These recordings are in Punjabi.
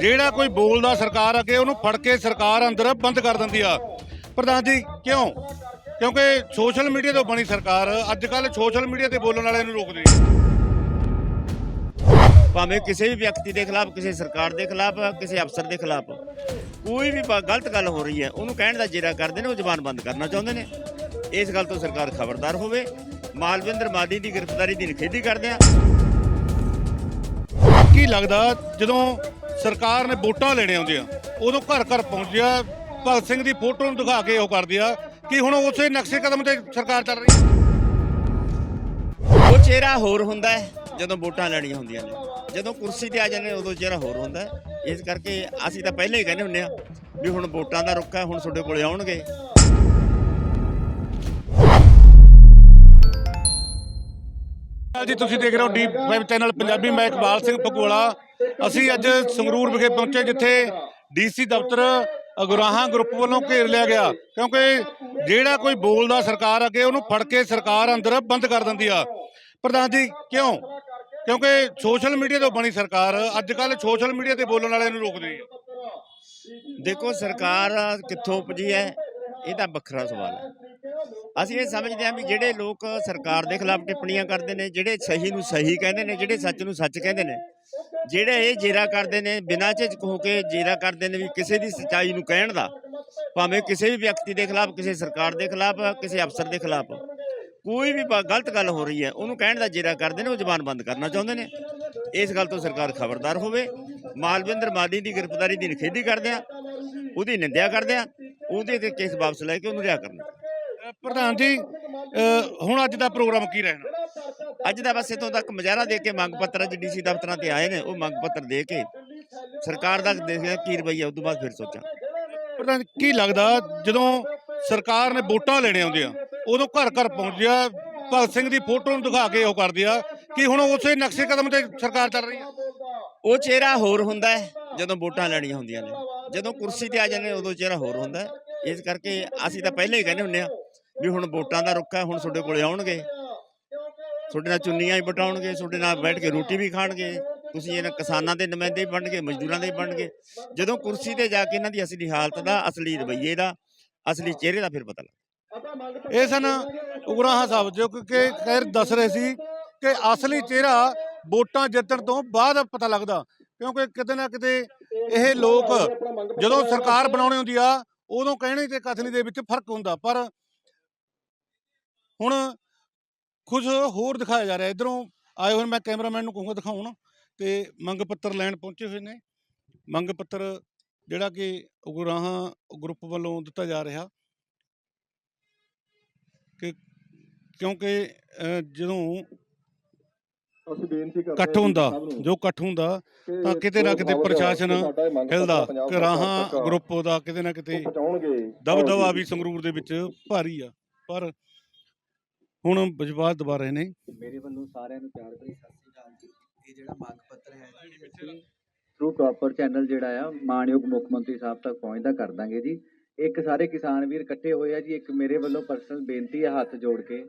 ਜਿਹੜਾ ਕੋਈ ਬੋਲਦਾ ਸਰਕਾਰ ਅੱਗੇ ਉਹਨੂੰ ਫੜ ਕੇ ਸਰਕਾਰ ਅੰਦਰ ਬੰਦ ਕਰ ਦਿੰਦੀ ਆ। ਪ੍ਰਧਾਨ ਜੀ ਕਿਉਂ? ਕਿਉਂਕਿ ਸੋਸ਼ਲ ਮੀਡੀਆ ਤੋਂ ਬਣੀ ਸਰਕਾਰ ਅੱਜ ਕੱਲ ਸੋਸ਼ਲ ਮੀਡੀਆ ਤੇ ਬੋਲਣ ਵਾਲਿਆਂ ਨੂੰ ਰੋਕਦੀ ਭਾਵੇਂ ਕਿਸੇ ਵੀ ਵਿਅਕਤੀ ਦੇ ਖਿਲਾਫ ਕਿਸੇ ਸਰਕਾਰ ਦੇ ਖਿਲਾਫ ਕਿਸੇ ਅਫਸਰ ਦੇ ਖਿਲਾਫ ਕੋਈ ਵੀ ਗਲਤ ਗੱਲ ਹੋ ਰਹੀ ਹੈ ਉਹਨੂੰ ਕਹਿਣ ਦਾ ਜੇਰਾ ਕਰਦੇ ਨੇ ਉਹ ਜ਼ਬਾਨ ਬੰਦ ਕਰਨਾ ਚਾਹੁੰਦੇ ਨੇ। ਇਸ ਗੱਲ ਤੋਂ ਸਰਕਾਰ ਖਬਰਦਾਰ ਹੋਵੇ। ਮਾਲਵਿੰਦਰ ਮਾਦੀ ਦੀ ਗ੍ਰਿਫਤਾਰੀ ਦੀ ਨਿਖੇਧੀ ਕਰਦੇ ਆ। ਕੀ ਲੱਗਦਾ ਜਦੋਂ ਸਰਕਾਰ ਨੇ ਵੋਟਾਂ ਲੈਣੇ ਆਉਂਦੀਆਂ। ਉਦੋਂ ਘਰ ਘਰ ਪਹੁੰਚਿਆ ਭਗਤ ਸਿੰਘ ਦੀ ਫੋਟੋ ਨੂੰ ਦਿਖਾ ਕੇ ਉਹ ਕਰਦੀ ਆ ਕਿ ਹੁਣ ਉਸੇ ਨਕਸ਼ੇ ਕਦਮ ਤੇ ਸਰਕਾਰ ਚੱਲ ਰਹੀ ਹੈ ਉਹ ਚਿਹਰਾ ਹੋਰ ਹੁੰਦਾ ਹੈ ਜਦੋਂ ਵੋਟਾਂ ਲੈਣੀਆਂ ਹੁੰਦੀਆਂ ਨੇ। ਜਦੋਂ ਕੁਰਸੀ ਤੇ ਆ ਜਾਂਦੇ ਨੇ ਉਦੋਂ ਚਿਹਰਾ ਹੋਰ ਹੁੰਦਾ ਹੈ। ਇਸ ਕਰਕੇ ਅਸੀਂ ਤਾਂ ਪਹਿਲਾਂ ਹੀ ਕਹਿੰਦੇ ਹੁੰਦੇ ਆ ਵੀ ਹੁਣ ਵੋਟਾਂ ਦਾ ਰੁੱਖ ਹੈ ਹੁਣ ਤੁਹਾਡੇ ਕੋਲੇ ਆਉਣਗੇ। ਜੀ ਤੁਸੀਂ ਦੇਖ ਰਹੇ ਹੋ ਡੀਪ ਵੈਬ ਚੈਨਲ ਪੰਜਾਬੀ ਮੈਂ ਇਕਬਾਲ ਸਿੰਘ ਪਗੋਲਾ ਅਸੀਂ ਅੱਜ ਸੰਗਰੂਰ ਵਿਖੇ ਪਹੁੰਚੇ ਜਿੱਥੇ ਡੀਸੀ ਦਫ਼ਤਰ ਅਗਰਾਹਾਂ ਗਰੁੱਪ ਵੱਲੋਂ ਘੇਰ ਲਿਆ ਗਿਆ। ਕਿਉਂਕਿ ਜਿਹੜਾ ਕੋਈ ਬੋਲਦਾ ਸਰਕਾਰ ਅੱਗੇ, ਉਹਨੂੰ ਫੜ ਕੇ ਸਰਕਾਰ ਅੰਦਰ ਬੰਦ ਕਰ ਦਿੰਦੀ ਆ। ਪ੍ਰਧਾਨ ਜੀ, ਕਿਉਂ? ਕਿਉਂਕਿ ਸੋਸ਼ਲ ਮੀਡੀਆ ਤੋਂ ਬਣੀ ਸਰਕਾਰ ਅੱਜ ਕੱਲ ਸੋਸ਼ਲ ਮੀਡੀਆ ਤੇ ਬੋਲਣ ਵਾਲਿਆਂ ਨੂੰ ਰੋਕਦੀ ਹੈ ਦੇਖੋ, ਸਰਕਾਰ ਕਿੱਥੋਂ ਉਪਜੀ ਹੈ, ਇਹ ਤਾਂ ਵੱਖਰਾ ਸਵਾਲ ਹੈ। ਅਸੀਂ ਇਹ ਸਮਝਦੇ ਹਾਂ ਵੀ ਜਿਹੜੇ ਲੋਕ ਸਰਕਾਰ ਦੇ ਖਿਲਾਫ ਟਿੱਪਣੀਆਂ ਕਰਦੇ ਨੇ ਜਿਹੜੇ ਸਹੀ ਨੂੰ ਸਹੀ ਕਹਿੰਦੇ ਨੇ ਜਿਹੜੇ ਸੱਚ ਨੂੰ ਸੱਚ ਕਹਿੰਦੇ ਨੇ ਜਿਹੜੇ ਇਹ ਜੇਰਾ ਕਰਦੇ ਨੇ ਬਿਨਾਂ ਝਿਜਕ ਹੋ ਕੇ ਜੇਰਾ ਕਰਦੇ ਨੇ ਵੀ ਕਿਸੇ ਦੀ ਸੱਚਾਈ ਨੂੰ ਕਹਿਣ ਦਾ ਭਾਵੇਂ ਕਿਸੇ ਵੀ ਵਿਅਕਤੀ ਦੇ ਖਿਲਾਫ ਕਿਸੇ ਸਰਕਾਰ ਦੇ ਖਿਲਾਫ ਕਿਸੇ ਅਫਸਰ ਦੇ ਖਿਲਾਫ ਕੋਈ ਵੀ ਗਲਤ ਗੱਲ ਹੋ ਰਹੀ ਹੈ ਉਹਨੂੰ ਕਹਿਣ ਦਾ ਜੇਰਾ ਕਰਦੇ ਨੇ ਉਹ ਜ਼ਬਾਨ ਬੰਦ ਕਰਨਾ ਚਾਹੁੰਦੇ ਨੇ। ਇਸ ਗੱਲ ਤੋਂ ਸਰਕਾਰ ਖਬਰਦਾਰ ਹੋਵੇ ਮਾਲਵਿੰਦਰ ਮਾਦੀ ਦੀ ਗ੍ਰਿਫਤਾਰੀ ਦੀ ਨਿਖੇਧੀ ਕਰਦੇ ਆ ਉਹਦੀ ਨਿੰਦਿਆ ਕਰਦੇ ਆ ਉਹਦੇ ਤੇ ਕੇਸ ਵਾਪਸ ਲੈ ਕੇ ਉਹਨੂੰ ਰਿਹਾ ਕਰਨਾ। ਅ, ਪ੍ਰਧਾਨ ਜੀ ਹੁਣ ਅੱਜ ਦਾ ਪ੍ਰੋਗਰਾਮ ਕੀ ਰਹਿਣਾ? ਅੱਜ ਦਾ ਬਸ ਇਤੋਂ ਤੱਕ ਮੁਜ਼ਾਹਰਾ ਦੇ ਕੇ ਮੰਗ ਪੱਤਰ ਅੱਜ ਡੀਸੀ ਦਫ਼ਤਰਾਂ ਤੇ ਆਏ ਨੇ ਉਹ ਮੰਗ ਪੱਤਰ ਦੇ ਕੇ ਸਰਕਾਰ ਦਾ ਦੇਖਦੇ ਆ ਕੀ ਰਵੱਈਆ ਉਸ ਤੋਂ ਬਾਅਦ ਫਿਰ ਸੋਚਾਂ। ਪ੍ਰਧਾਨ ਕੀ ਲੱਗਦਾ ਜਦੋਂ ਸਰਕਾਰ ਨੇ ਵੋਟਾਂ ਲੈਣੇ ਆਉਂਦੀਆਂ ਉਦੋਂ ਘਰ ਘਰ ਪਹੁੰਚਿਆ ਭਗਤ ਸਿੰਘ ਦੀ ਫੋਟੋ ਨੂੰ ਦਿਖਾ ਕੇ ਉਹ ਕਰਦੀ ਆ ਕਿ ਹੁਣ ਉਸੇ ਨਕਸ਼ੇ ਕਦਮ ਤੇ ਸਰਕਾਰ ਚੱਲ ਰਹੀ ਹੈ ਉਹ ਚਿਹਰਾ ਹੋਰ ਹੁੰਦਾ ਹੈ ਜਦੋਂ ਵੋਟਾਂ ਲੈਣੀਆਂ ਹੁੰਦੀਆਂ ਨੇ। ਜਦੋਂ ਕੁਰਸੀ ਤੇ ਆ ਜਾਂਦੇ ਉਦੋਂ ਚਿਹਰਾ ਹੋਰ ਹੁੰਦਾ ਇਸ ਕਰਕੇ ਅਸੀਂ ਤਾਂ ਪਹਿਲਾਂ ਹੀ ਕਹਿੰਦੇ ਹੁੰਦੇ ਆ ਵੀ ਹੁਣ ਵੋਟਾਂ ਦਾ ਰੁੱਖ ਹੈ, ਹੁਣ ਤੁਹਾਡੇ ਕੋਲੇ ਆਉਣਗੇ। ਤੁਹਾਡੇ ਨਾਲ ਚੁੰਨੀਆਂ ਹੀ ਬਟਾਉਣਗੇ ਤੁਹਾਡੇ ਨਾਲ ਬੈਠ ਕੇ ਰੋਟੀ ਵੀ ਖਾਣਗੇ, ਤੁਸੀਂ ਇਹਨਾਂ ਕਿਸਾਨਾਂ ਦੇ ਨੁਮਾਇੰਦੇ ਵੀ ਬਣਗੇ ਮਜ਼ਦੂਰਾਂ ਦੇ ਵੀ ਬਣਗੇ ਜਦੋਂ ਕੁਰਸੀ ਤੇ ਜਾ ਕੇ ਇਹਨਾਂ ਦੀ ਅਸਲੀ ਹਾਲਤ ਦਾ, ਅਸਲੀ ਰਵੱਈਏ ਦਾ, ਅਸਲੀ ਚਿਹਰੇ ਦਾ ਫਿਰ ਪਤਾ ਲੱਗ ਇਹ ਸਨ ਉਗਰਾਹਾਂ ਸਾਹਿਬ ਜੋ ਕਿ ਖੈਰ ਦੱਸ ਰਹੇ ਸੀ ਕਿ ਅਸਲੀ ਚਿਹਰਾ ਵੋਟਾਂ ਜਿੱਤਣ ਤੋਂ ਬਾਅਦ ਪਤਾ ਲੱਗਦਾ, ਕਿਉਂਕਿ ਕਿਤੇ ਨਾ ਕਿਤੇ ਇਹ ਲੋਕ ਜਦੋਂ ਸਰਕਾਰ ਬਣਾਉਣੀ ਹੁੰਦੀ ਆ, ਉਦੋਂ ਕਹਿਣੀ ਤੇ ਕਥਨੀ ਦੇ ਵਿੱਚ ਫ਼ਰਕ ਹੁੰਦਾ, ਪਰ ਹੁਣ ਕੁਝ ਹੋਰ ਦਿਖਾਇਆ ਜਾ ਰਿਹਾ। ਇਧਰੋਂ ਆਏ ਹੋਏ ਮੈਂ ਕੈਮਰਾਮੈਨ ਨੂੰ ਕਹੂੰਗਾ ਦਿਖਾਉਣ ਤੇ ਮੰਗ ਪੱਤਰ ਲੈਣ ਪਹੁੰਚੇ ਹੋਏ ਨੇ। ਮੰਗ ਪੱਤਰ ਜਿਹੜਾ ਕਿ ਉਗਰਾਹਾਂ ਗਰੁੱਪ ਵੱਲੋਂ ਦਿੱਤਾ ਜਾ ਰਿਹਾ ਕਿ ਕਿਉਂਕਿ ਜਦੋਂ ਅਸੀਂ ਬੇਨਤੀ ਕਰਦੇ ਇਕੱਠ ਹੁੰਦਾ ਜੋ ਇਕੱਠ ਹੁੰਦਾ ਤਾਂ ਕਿਤੇ ਨਾ ਕਿਤੇ ਪ੍ਰਸ਼ਾਸਨ ਹਿਲਦਾ ਕਰਾਹਾਂ ਗਰੁੱਪ ਦਾ ਕਿਤੇ ਨਾ ਕਿਤੇ ਦਬਦਬਾ ਵੀ ਸੰਗਰੂਰ ਦੇ ਵਿੱਚ ਭਾਰੀ ਆ। ਪਰ ਹੁਣ ਵਿਸ਼ਵਾਸ ਦਬਾ ਰਹੇ ਨੇ। ਮੇਰੇ ਵੱਲੋਂ ਸਾਰਿਆਂ ਨੂੰ ਪਿਆਰ ਭਰੀ ਸਤਿ ਸ੍ਰੀ ਅਕਾਲ ਜੀ। ਇਹ ਜਿਹੜਾ ਮੰਗ ਪੱਤਰ ਹੈ ਜੀ ਥਰੂ ਪ੍ਰੋਪਰ ਚੈਨਲ ਜਿਹੜਾ ਆ ਮਾਨਯੋਗ ਮੁੱਖ ਮੰਤਰੀ ਸਾਹਿਬ ਤੱਕ ਪਹੁੰਚਦਾ ਕਰ ਦਾਂਗੇ ਜੀ। ਇੱਕ ਸਾਰੇ ਕਿਸਾਨ ਵੀਰ ਇਕੱਠੇ ਹੋਏ ਆ ਜੀ ਇੱਕ ਮੇਰੇ ਵੱਲੋਂ ਪਰਸਨਲ ਬੇਨਤੀ ਹੈ ਹੱਥ ਜੋੜ ਕੇ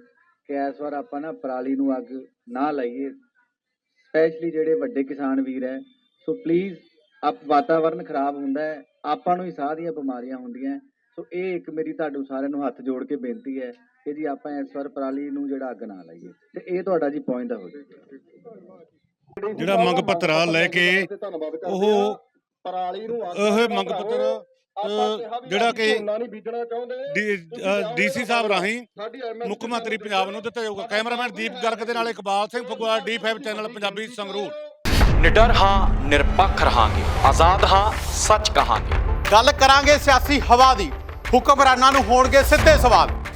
ਕਿ ਇਸ ਵਾਰ ਆਪਾਂ ਨਾ ਪਰਾਲੀ ਨੂੰ ਅੱਗ ਨਾ ਲਾਈਏ। ਸਪੈਸ਼ਲੀ ਜਿਹੜੇ ਵੱਡੇ ਕਿਸਾਨ ਵੀਰ ਹੈ ਸੋ ਪਲੀਜ਼ ਆਪ ਵਾਤਾਵਰਨ ਖਰਾਬ ਹੁੰਦਾ ਹੈ ਆਪਾਂ ਨੂੰ ਹੀ ਸਾਹ ਦੀਆਂ ਬਿਮਾਰੀਆਂ ਹੁੰਦੀਆਂ। ਸੋ ਇਹ ਇੱਕ ਮੇਰੀ ਤੁਹਾਨੂੰ ਸਾਰਿਆਂ ਨੂੰ ਹੱਥ ਜੋੜ ਕੇ ਬੇਨਤੀ ਹੈ ਕਿ ਜੀ ਆਪਾਂ ਇਸ ਵਾਰ ਪਰਾਲੀ ਨੂੰ ਜਿਹੜਾ ਅੱਗ ਨਾ ਲਾਈਏ। ਤੇ ਇਹ ਤੁਹਾਡਾ ਜੀ ਪੁਆਇੰਟ ਹੋ ਜਾਏਗਾ ਜਿਹੜਾ ਮੰਗ ਪੱਤਰ ਲੈ ਕੇ ਉਹ ਪਰਾਲੀ ਨੂੰ ਅੱਗ ਇਹ ਮੰਗ। ਪੱਤਰ ਜਿਹੜਾ ਕਿ ਝੋਨਾ ਨਹੀਂ ਬੀਜਣਾ ਚਾਹੁੰਦੇ। ਡੀਸੀ ਸਾਹਿਬ ਰਾਹੀਂ ਮੁੱਖ ਮੰਤਰੀ ਪੰਜਾਬ ਨੂੰ ਦਿੱਤਾ ਜਾਊਗਾ ਕੈਮਰਾਮੈਨ ਦੀਪ ਗਰਗ ਦੇ ਨਾਲ ਇਕਬਾਲ ਸਿੰਘ ਫਗਵਾੜਾ ਡੀ5 ਚੈਨਲ ਪੰਜਾਬੀ ਸੰਗਰੂਰ। ਨਿਡਰ ਹਾਂ ਨਿਰਪੱਖ ਰਹਾਂਗੇ। ਆਜ਼ਾਦ ਹਾਂ ਸੱਚ ਕਹਾਂਗੇ। ਗੱਲ ਕਰਾਂਗੇ ਸਿਆਸੀ ਹਵਾ ਦੀ। ਹੁਕਮਰਾਨਾਂ ਨੂੰ ਹੋਣਗੇ ਸਿੱਧੇ ਸਵਾਲ।